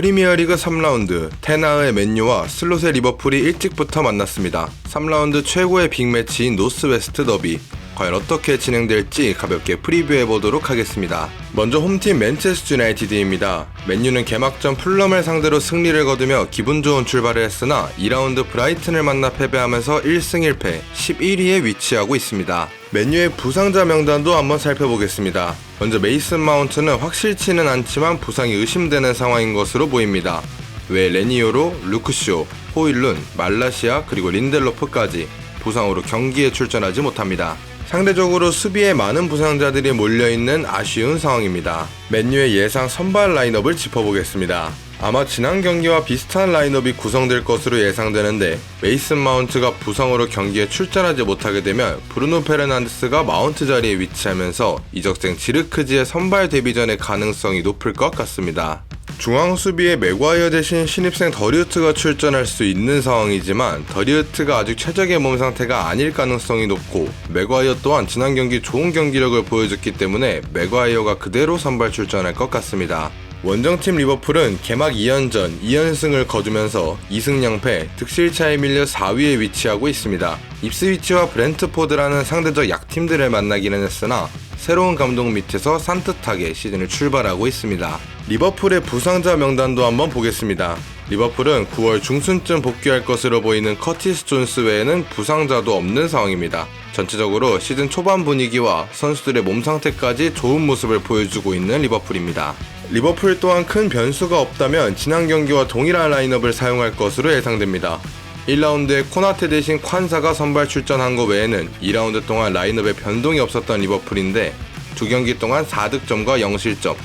프리미어리그 3라운드 테나의 맨유와 슬롯의 리버풀이 일찍부터 만났습니다. 3라운드 최고의 빅매치인 노스웨스트 더비 과연 어떻게 진행될지 가볍게 프리뷰해 보도록 하겠습니다. 먼저 홈팀 맨체스터 유나이티드입니다. 맨유는 개막전 풀럼을 상대로 승리를 거두며 기분 좋은 출발을 했으나 2라운드 브라이튼을 만나 패배하면서 1승 1패 11위에 위치하고 있습니다. 맨유의 부상자 명단도 한번 살펴보겠습니다. 먼저 메이슨 마운트는 확실치는 않지만 부상이 의심되는 상황인 것으로 보입니다. 외 레니오로, 루크쇼, 호일룬, 말라시아 그리고 린델로프까지 부상으로 경기에 출전하지 못합니다. 상대적으로 수비에 많은 부상자들이 몰려있는 아쉬운 상황입니다. 맨유의 예상 선발 라인업을 짚어보겠습니다. 아마 지난 경기와 비슷한 라인업이 구성될 것으로 예상되는데 메이슨 마운트가 부상으로 경기에 출전하지 못하게 되면 브루노 페르난데스가 마운트 자리에 위치하면서 이적생 지르크지의 선발 데뷔전의 가능성이 높을 것 같습니다. 중앙 수비에 맥과이어 대신 신입생 더리우트가 출전할 수 있는 상황이지만 더리우트가 아직 최적의 몸 상태가 아닐 가능성이 높고 맥과이어 또한 지난 경기 좋은 경기력을 보여줬기 때문에 맥과이어가 그대로 선발 출전할 것 같습니다. 원정팀 리버풀은 개막 2연전 2연승을 거두면서 2승 0패 득실차에 밀려 4위에 위치하고 있습니다. 입스위치와 브렌트포드라는 상대적 약팀들을 만나기는 했으나 새로운 감독 밑에서 산뜻하게 시즌을 출발하고 있습니다. 리버풀의 부상자 명단도 한번 보겠습니다. 리버풀은 9월 중순쯤 복귀할 것으로 보이는 커티스 존스 외에는 부상자도 없는 상황입니다. 전체적으로 시즌 초반 분위기와 선수들의 몸 상태까지 좋은 모습을 보여주고 있는 리버풀입니다. 리버풀 또한 큰 변수가 없다면 지난 경기와 동일한 라인업을 사용할 것으로 예상됩니다. 1라운드에 코나테 대신 콴사가 선발 출전한 것 외에는 2라운드 동안 라인업에 변동이 없었던 리버풀인데 두 경기 동안 4득점과 0실점,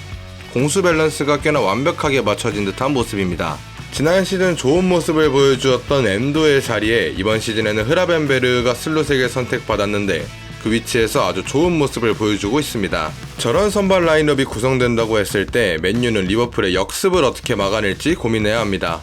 공수 밸런스가 꽤나 완벽하게 맞춰진 듯한 모습입니다. 지난 시즌 좋은 모습을 보여주었던 엔도의 자리에 이번 시즌에는 흐라벤베르가 슬롯에게 선택받았는데 그 위치에서 아주 좋은 모습을 보여주고 있습니다. 저런 선발 라인업이 구성된다고 했을 때 맨유는 리버풀의 역습을 어떻게 막아낼지 고민해야 합니다.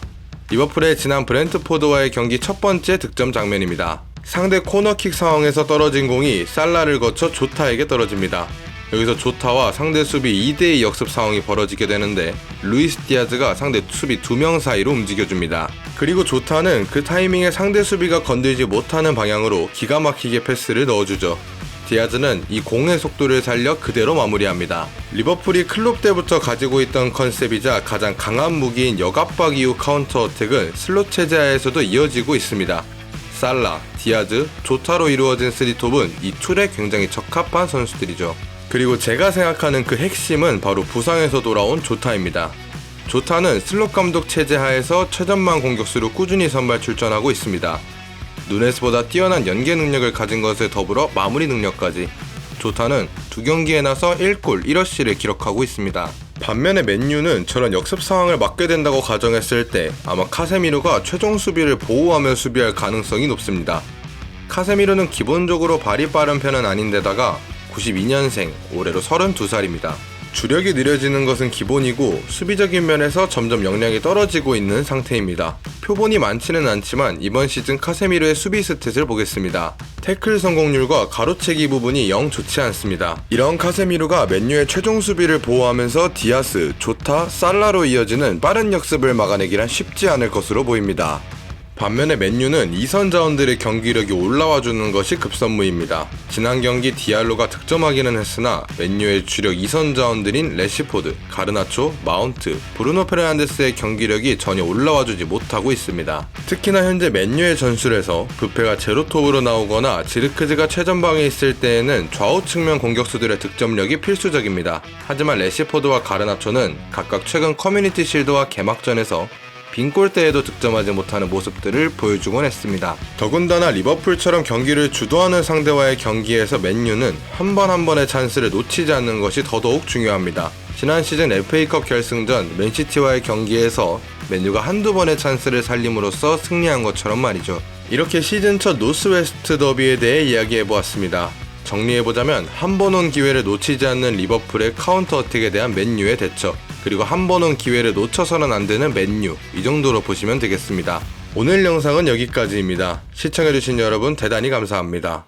리버풀의 지난 브렌트포드와의 경기 첫 번째 득점 장면입니다. 상대 코너킥 상황에서 떨어진 공이 살라를 거쳐 조타에게 떨어집니다. 여기서 조타와 상대 수비 2대2 역습 상황이 벌어지게 되는데 루이스 디아즈가 상대 수비 2명 사이로 움직여줍니다. 그리고 조타는 그 타이밍에 상대 수비가 건들지 못하는 방향으로 기가 막히게 패스를 넣어주죠. 디아즈는 이 공의 속도를 살려 그대로 마무리합니다. 리버풀이 클럽 때부터 가지고 있던 컨셉이자 가장 강한 무기인 역압박 이후 카운터 어택은 슬롯 체제하에서도 이어지고 있습니다. 살라, 디아즈, 조타로 이루어진 쓰리톱은 이 툴에 굉장히 적합한 선수들이죠. 그리고 제가 생각하는 그 핵심은 바로 부상에서 돌아온 조타입니다. 조타는 슬롯 감독 체제 하에서 최전방 공격수로 꾸준히 선발 출전하고 있습니다. 누네스보다 뛰어난 연계 능력을 가진 것에 더불어 마무리 능력까지 조타는 두 경기에 나서 1골 1어시를 기록하고 있습니다. 반면에 맨유는 저런 역습 상황을 맞게 된다고 가정했을 때 아마 카세미르가 최종 수비를 보호하며 수비할 가능성이 높습니다. 카세미르는 기본적으로 발이 빠른 편은 아닌데다가 92년생, 올해로 32살입니다. 주력이 느려지는 것은 기본이고 수비적인 면에서 점점 역량이 떨어지고 있는 상태입니다. 표본이 많지는 않지만 이번 시즌 카세미르의 수비 스탯을 보겠습니다. 태클 성공률과 가로채기 부분이 영 좋지 않습니다. 이런 카세미르가 맨유의 최종 수비를 보호하면서 디아스, 조타, 살라로 이어지는 빠른 역습을 막아내기란 쉽지 않을 것으로 보입니다. 반면에 맨유는 이선 자원들의 경기력이 올라와 주는 것이 급선무입니다. 지난 경기 디알로가 득점하기는 했으나 맨유의 주력 이선 자원들인 레시포드, 가르나초, 마운트, 브루노 페르난데스의 경기력이 전혀 올라와 주지 못하고 있습니다. 특히나 현재 맨유의 전술에서 부페가 제로톱으로 나오거나 지르크즈가 최전방에 있을 때에는 좌우 측면 공격수들의 득점력이 필수적입니다. 하지만 레시포드와 가르나초는 각각 최근 커뮤니티 실드와 개막전에서 빈 골대에도 득점하지 못하는 모습들을 보여주곤 했습니다. 더군다나 리버풀처럼 경기를 주도하는 상대와의 경기에서 맨유는 한 번 한 번의 찬스를 놓치지 않는 것이 더더욱 중요합니다. 지난 시즌 FA컵 결승전 맨시티와의 경기에서 맨유가 한두 번의 찬스를 살림으로써 승리한 것처럼 말이죠. 이렇게 시즌 첫 노스웨스트 더비에 대해 이야기해보았습니다. 정리해보자면 한 번 온 기회를 놓치지 않는 리버풀의 카운터 어택에 대한 맨유의 대처 그리고 한 번 온 기회를 놓쳐서는 안 되는 맨유 이 정도로 보시면 되겠습니다. 오늘 영상은 여기까지입니다. 시청해주신 여러분 대단히 감사합니다.